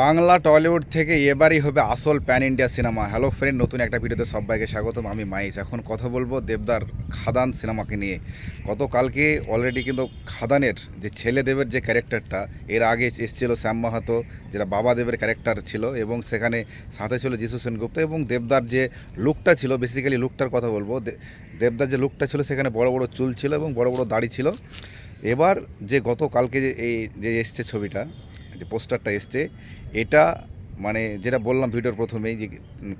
Bangla Tollywood থেকে এবারই হবে আসল pan India cinema. Hello friend নতুন একটা ভিডিওতে সবাইকে স্বাগতম। আমি মাইস এখন কথা বলব দেবদার খাদান সিনেমাকে নিয়ে। গতকালকে অলরেডি কিন্তু খাদানের যে ছেলে দেবের যে ক্যারেক্টারটা, এর আগে এসেছিল শ্যাম মাহাতো, যেটা বাবা দেবের ক্যারেক্টার ছিল এবং সেখানে সাথে ছিল যিশু সেনগুপ্ত এবং দেবদার যে লুকটা ছিল বেসিক্যালি লুকটার কথা বলব দেবদার যে লুকটা ছিল সেখানে বড় বড় চুল ছিল এবং বড় বড় দাড়ি ছিল। এবার যে গতকালকে যে এই, যে এসছে ছবিটা যে পোস্টারটা এসছে, এটা মানে যেটা বললাম ভিডিওর প্রথমেই যে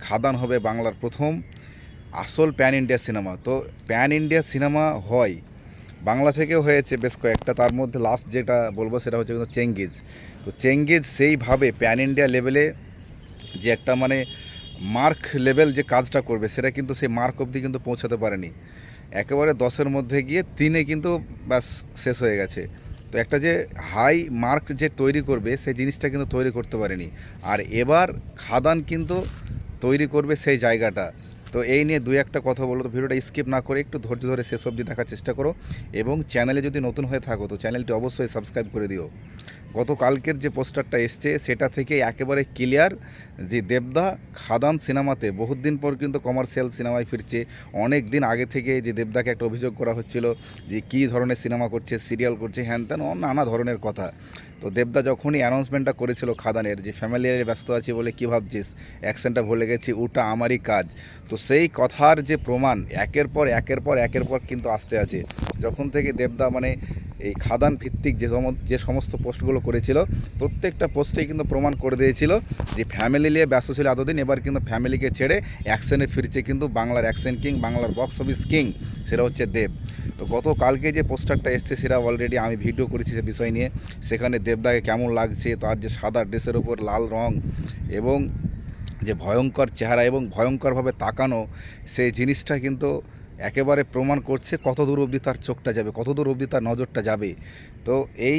খাদান হবে বাংলার প্রথম আসল প্যান ইন্ডিয়া সিনেমা। তো প্যান ইন্ডিয়া সিনেমা হয়, বাংলা থেকেও হয়েছে বেশ কয়েকটা, তার মধ্যে লাস্ট যেটা বলব সেটা হচ্ছে কিন্তু চেঙ্গিজ। তো চেঙ্গিজ সেইভাবে প্যান ইন্ডিয়া লেভেলে যে একটা মানে মার্ক লেভেল যে কাজটা করবে, সেটা কিন্তু সেই মার্ক অবধি কিন্তু পৌঁছাতে পারেনি। একেবারে দশের মধ্যে গিয়ে তিনে কিন্তু ব্যাস শেষ হয়ে গেছে। তো একটা যে হাই মার্ক যে তৈরি করবে, সেই জিনিসটা কিন্তু তৈরি করতে পারেনি। আর এবার খাদান কিন্তু তৈরি করবে সেই জায়গাটা। তো এই নিয়ে দুই একটা কথা বলো তো ভিডিওটা স্কিপ না করে একটু ধৈর্য ধরে শেষ অবধি দেখার চেষ্টা করো এবং চ্যানেলে যদি নতুন হয়ে থাকো, তো চ্যানেলটি অবশ্যই সাবস্ক্রাইব করে দিও। গতকালকের যে পোস্টারটা এসছে, সেটা থেকে একেবারে ক্লিয়ার যে দেবদা খাদান সিনেমাতে বহুত দিন পর কিন্তু কমার্শিয়াল সিনেমায় ফিরছে। অনেক দিন আগে থেকে যে দেবদাকে একটা অভিযোগ করা হচ্ছিল যে কী ধরনের সিনেমা করছে সিরিয়াল করছে, হ্যান ত্যান নানা ধরনের কথা। তো দেবদা যখনই অ্যানাউন্সমেন্টটা করেছিল খাদানের যে ফ্যামিলি ব্যস্ত আছি বলে কী ভাবছিস? অ্যাকশনটা ভুলে গেছি, ওটা আমারই কাজ। তো সেই কথার যে প্রমাণ একের পর একের পর একের পর কিন্তু আসতে আছে। যখন থেকে দেবদা মানে এই খাদান ভিত্তিক যে যে সমস্ত পোস্টগুলো করেছিল, প্রত্যেকটা পোস্টেই কিন্তু প্রমাণ করে দিয়েছিল যে ফ্যামিলি নিয়ে ব্যস্ত ছিল এতদিন, এবার কিন্তু ফ্যামিলিকে ছেড়ে অ্যাকশনে ফিরছে কিন্তু বাংলার অ্যাকশন কিং বাংলার বক্স অফিস কিং সেটা হচ্ছে দেব। তো গতকালকে যে পোস্টারটা এসছে, সেটা অলরেডি আমি ভিডিও করেছি সে বিষয় নিয়ে। সেখানে দেবদাকে কেমন লাগছে, তার যে সাদা ড্রেসের ওপর লাল রং এবং যে ভয়ঙ্কর চেহারা এবং ভয়ঙ্করভাবে তাকানো, সেই জিনিসটা কিন্তু একেবারে প্রমাণ করছে কত দূর অবধি তার চোখটা যাবে কত দূর অবধি তার নজরটা যাবে। তো এই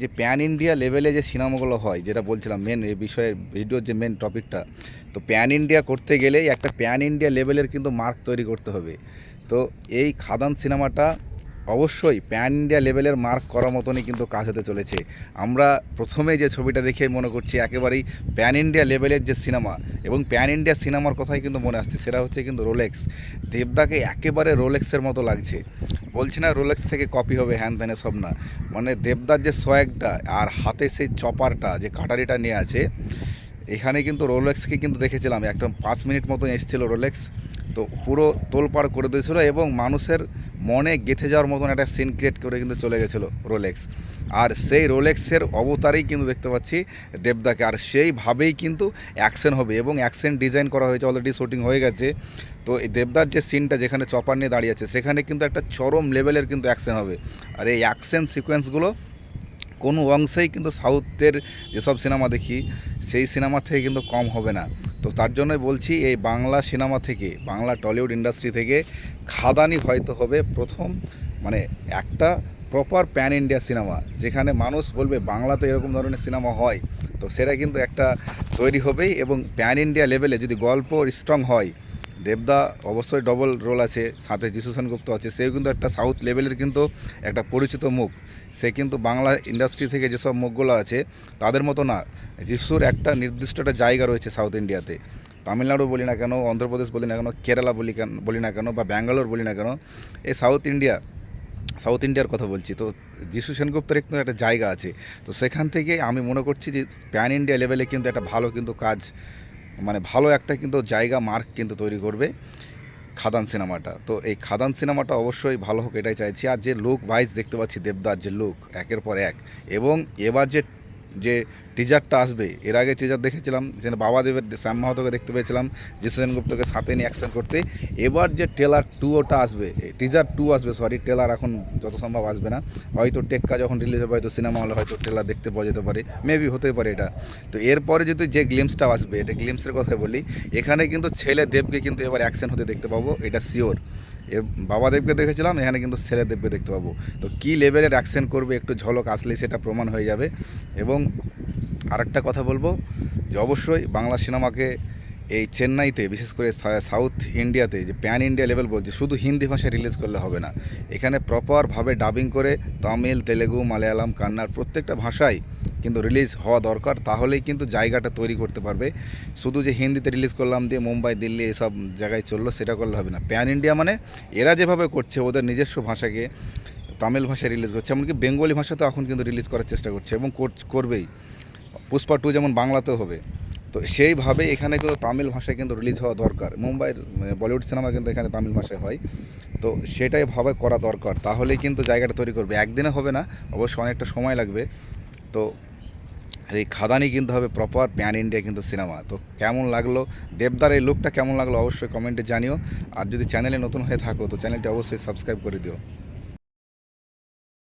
যে প্যান ইন্ডিয়া লেভেলে যে সিনেমাগুলো হয়, যেটা বলছিলাম মেন এই বিষয়ে ভিডিওর যে মেন টপিকটা তো প্যান ইন্ডিয়া করতে গেলে একটা প্যান ইন্ডিয়া লেভেলের কিন্তু মার্ক তৈরি করতে হবে। তো এই খাদান সিনেমাটা অবশ্যই প্যান ইন্ডিয়া লেভেলের মার্ক করার মতনই কিন্তু কাজ হতে চলেছে। আমরা প্রথমে যে ছবিটা দেখে মনে করছি একেবারেই প্যান ইন্ডিয়া লেভেলের যে সিনেমা এবং প্যান ইন্ডিয়া সিনেমার কথাই কিন্তু মনে আসছে, সেটা হচ্ছে কিন্তু রোলেক্স দেবদাকে একেবারে রোলেক্সের মতো লাগছে। বলছি না রোলেক্স থেকে কপি হবে, হ্যান ত্যানে সব না। মানে দেবদার যে সোয়াগটা আর হাতে সেই চপারটা যে কাটারিটা নিয়ে আছে এখানে কিন্তু রোলেক্সকে কিন্তু দেখেছিলাম একটা পাঁচ মিনিট মতো এসেছিল রোলেক্স তো পুরো তোলপাড় করে দিয়েছিল এবং মানুষের মনে গেঁথে যাওয়ার মতন একটা সিন ক্রিয়েট করে কিন্তু চলে গেছিল রোলেক্স আর সেই রোলেক্সের অবতারেই কিন্তু দেখতে পাচ্ছি দেবদাকে, আর সেইভাবেই কিন্তু অ্যাকশন হবে এবং অ্যাকশন ডিজাইন করা হয়েছে অলরেডি শুটিং হয়ে গেছে। তো এই দেবদার যে সিনটা যেখানে চপার নিয়ে দাঁড়িয়ে আছে, সেখানে কিন্তু একটা চরম লেভেলের কিন্তু অ্যাকশন হবে। আর এই অ্যাকশন সিকোয়েন্সগুলো কোনো অংশেই কিন্তু সাউথের যেসব সিনেমা দেখি, সেই সিনেমা থেকে কিন্তু কম হবে না। তো তার জন্যই বলছি, এই বাংলা সিনেমা থেকে, বাংলা টলিউড ইন্ডাস্ট্রি থেকে খাদানি হয়তো হবে প্রথম মানে একটা প্রপার প্যান ইন্ডিয়া সিনেমা, যেখানে মানুষ বলবে বাংলাতে এরকম ধরনের সিনেমা হয়। তো সেটা কিন্তু একটা তৈরি হবেই এবং প্যান ইন্ডিয়া লেভেলে যদি গল্প স্ট্রং হয় দেবদা অবশ্যই ডবল রোল আছে, সাথে যিশু সেনগুপ্ত আছে, সেও কিন্তু একটা সাউথ লেভেলের কিন্তু একটা পরিচিত মুখ। সে কিন্তু বাংলা ইন্ডাস্ট্রি থেকে যেসব মুখগুলো আছে, তাদের মতো না। যিশুর একটা নির্দিষ্ট একটা জায়গা রয়েছে সাউথ ইন্ডিয়াতে তামিলনাড়ু বলি না কেন, অন্ধ্রপ্রদেশ বলি না কেন, কেরালা বলি কেন, বলি না কেন, বা ব্যাঙ্গালোর বলি না কেন এই সাউথ ইন্ডিয়া সাউথ ইন্ডিয়ার কথা বলছি। তো যিশু সেনগুপ্তের কিন্তু একটা জায়গা আছে। তো সেখান থেকে আমি মনে করছি যে প্যান ইন্ডিয়া লেভেলে কিন্তু একটা ভালো কিন্তু কাজ মানে ভালো একটা কিন্তু জায়গা মার্ক কিন্তু তৈরি করবে খাদান সিনেমাটা। তো এই খাদান সিনেমাটা অবশ্যই ভালো হোক এটাই চাইছি। আর যে লুক ভাইজ দেখতে পাচ্ছি দেবদার যে লুক একের পর এক। এবং এবার যে যে টিজারটা আসবে। এর আগে টিজার দেখেছিলাম, যেখানে বাবা দেবের শ্যাম মাহাতোকে দেখতে পেয়েছিলাম, যিশু সেনগুপ্তকে সাথে নিয়ে অ্যাকশন করতে। এবার যে টেলার টু ওটা আসবে টিজার টু আসবে সরি টেলার এখন যত সম্ভব আসবে না। হয়তো টেক্কা যখন রিলিজ হবে, হয়তো সিনেমা হলে হয়তো ট্রেলার দেখতে পাওয়া যেতে পারে। মেবি হতে পারে এটা। তো এরপরে যদি যে গ্লিমসটা আসবে, এটা গ্লিমসের কথা বলি, এখানে কিন্তু ছেলে দেবকে কিন্তু এবার অ্যাকশন হতে দেখতে পাবো, এটা শিওর এর বাবা দেবকে দেখেছিলাম, এখানে কিন্তু ছেলে দেবকে দেখতে পাবো। তো কী লেভেলের অ্যাকশন করবে, একটু ঝলক আসলেই সেটা প্রমাণ হয়ে যাবে। এবং আরেকটা কথা বলব, যে অবশ্যই বাংলা সিনেমাকে এই চেন্নাইতে, বিশেষ করে সাউথ ইন্ডিয়াতে, যে প্যান ইন্ডিয়া লেভেল বলছে শুধু হিন্দি ভাষায় রিলিজ করলে হবে না, এখানে প্রপারভাবে ডাবিং করে তামিল, তেলেগু, মালায়ালাম কান্নাড় প্রত্যেকটা ভাষায় কিন্তু রিলিজ হওয়া দরকার, তাহলেই কিন্তু জায়গাটা তৈরি করতে পারবে। শুধু যে হিন্দিতে রিলিজ করলাম দিয়ে মুম্বাই, দিল্লি এসব জায়গায় চলল, সেটা করলে হবে না। প্যান ইন্ডিয়া মানে এরা যেভাবে করছে, ওদের নিজস্ব ভাষাকে তামিল ভাষায় রিলিজ করছে, এমনকি বেঙ্গলি ভাষাতেও এখন কিন্তু রিলিজ করার চেষ্টা করছে এবং কর- করবেই। পুষ্পা টু যেমন বাংলাতেও হবে, তো সেইভাবে এখানে কিন্তু তামিল ভাষায় কিন্তু রিলিজ হওয়া দরকার। মুম্বাইয়ের মানে বলিউড সিনেমা কিন্তু এখানে তামিল ভাষায় হয়, তো সেটাই ভাবে করা দরকার। তাহলেই কিন্তু জায়গাটা তৈরি করবে। একদিনে হবে না, অবশ্য অনেকটা সময় লাগবে। তো এই খাদানি কিন্তু হবে প্রপার প্যান ইন্ডিয়া কিন্তু সিনেমা। তো কেমন লাগল, দেবদার এই লুকটা কেমন লাগল অবশ্যই কমেন্টে জানিও। আর যদি চ্যানেলে নতুন হয়ে থাকো, তো চ্যানেলটি অবশ্যই সাবস্ক্রাইব করে দিও।